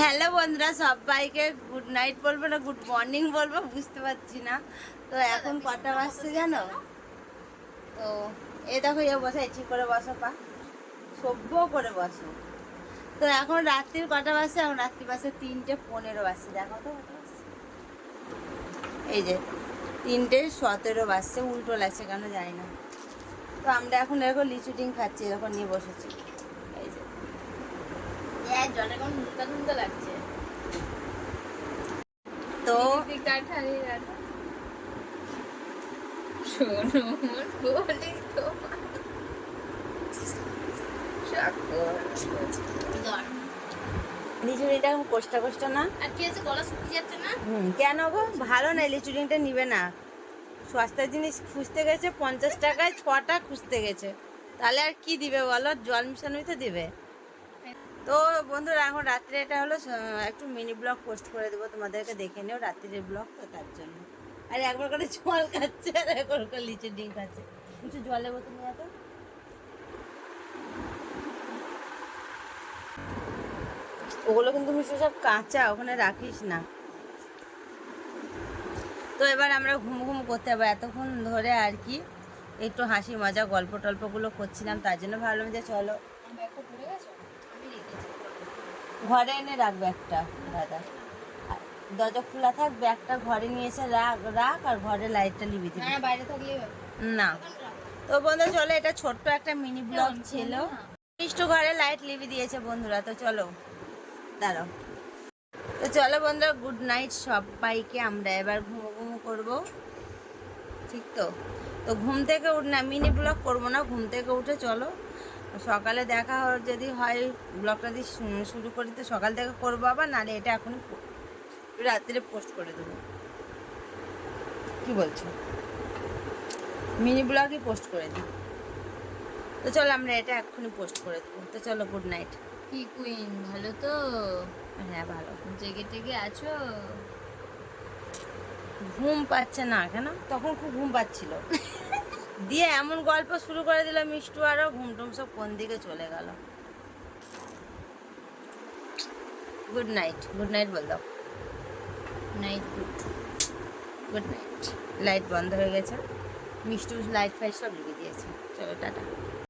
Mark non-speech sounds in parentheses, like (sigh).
Hello বন্ধুরা, সবাইকে good night বলব না গুড মর্নিং বলব, বুঝতে পারছি না। তো এখন কটা বাজছে জানো? তো এ দেখো, এ বসাই ঠিক করে বসো পা। সভ্য করে বসো। তো এখন রাত্রির কটা বাজছে? এখন রাত্রি বাসে তিনটে পনেরো বাজছে, দেখো তো এই যে, তিনটে সতেরো বাজছে, উল্টো লাগছে কেন জানি না। তো আমরা এখন এরকম লিচু ডিম খাচ্ছি, এরকম নিয়ে বসেছি। হ্যাঁ জলে কেমন নুনতা নুনতা লাগছে। তো দিদি কাঠা রে কাঠা শোনো বলি তোমার সকল লিচুড়িটা কোষ্টা কোষ্টা না? আর কি আছে গলা শুকিয়ে যাচ্ছে না? হুম কেন গো? ভালো না লিচুড়িটা নিবে না। সস্তার জিনিস খুঁজতে গেছে পঞ্চাশ টাকায় ছটা খুঁজতে গেছে। তাহলে আর কি দিবে বলো? জল মিশানোই তো দিবে। তো বন্ধুরা, এখন রাত্রে এটা হলো একটু মিনি ব্লগ পোস্ট করে দেবো, তোমাদেরকে দেখে নিও রাত্রির ব্লগ তো তার জন্য। আর, একবার করে জল খাচ্ছে, আর একবার করে লিচুর ডিম খাচ্ছে। কিছু জলের বোতল নিয়ে তো ওগুলো কিন্তু মিশু সব কাঁচা, ওখানে রাখিস না। তো এবার আমরা ঘুম ঘুম করতে হবে। এতক্ষণ ধরে আর কি, একটু হাসি মজা, গল্প টল্পগুলো করছিলাম, তার জন্য ভাবলাম যে চলো। ঘরে এনে রাখবে একটা দাদা। দরজা খোলা থাক ব্যাগটা ঘরে নিয়ে এসে রাখ রাখ আর ঘরে লাইটটা লিবি দিবি। না বাইরে থাকলে না। তো বন্ধু চলো এটা ছোট্ট একটা মিনি ব্লগ ছিল। মিষ্টু ঘরে লাইট লিবি দিয়েছে বন্ধুরা তো চলো দাঁড়াও। তো চলো বন্ধুরা গুড নাইট সবাইকে আমরা এবার ঘুমো ঘুমো করব। ঠিক তো? তো ঘুম থেকে উঠ না মিনি ব্লগ করব না ঘুম থেকে উঠে চলো। সকালে দেখা যদি হয় ব্লগটা দিয়ে শুরু করি তো সকাল থেকে করব আবার নাহলে এটা এখনই পো- রাত্রে পোস্ট করে দেবো। কি বলছো? মিনি ব্লগই পোস্ট করে দিই। তো চলো আমরা এটা এক্ষুনি পোস্ট করে দেবো। তো চলো গুড নাইট কি কুইন ভালো তো? হ্যাঁ ভালো। জেগে টেগে আছো? ঘুম পাচ্ছে না কেন? তখন খুব ঘুম পাচ্ছিল। (laughs) দিয়ে এমন গল্প শুরু করে দিল মিষ্টু আরও, ঘুমটুম সব কোন দিকে চলে গেল। গুড নাইট গুড নাইট বল দাও। Night good good night light বন্ধ হয়ে গেছে। মিষ্টু লাইট ফাইট সব লিখে দিয়েছে। চলো, টাটা।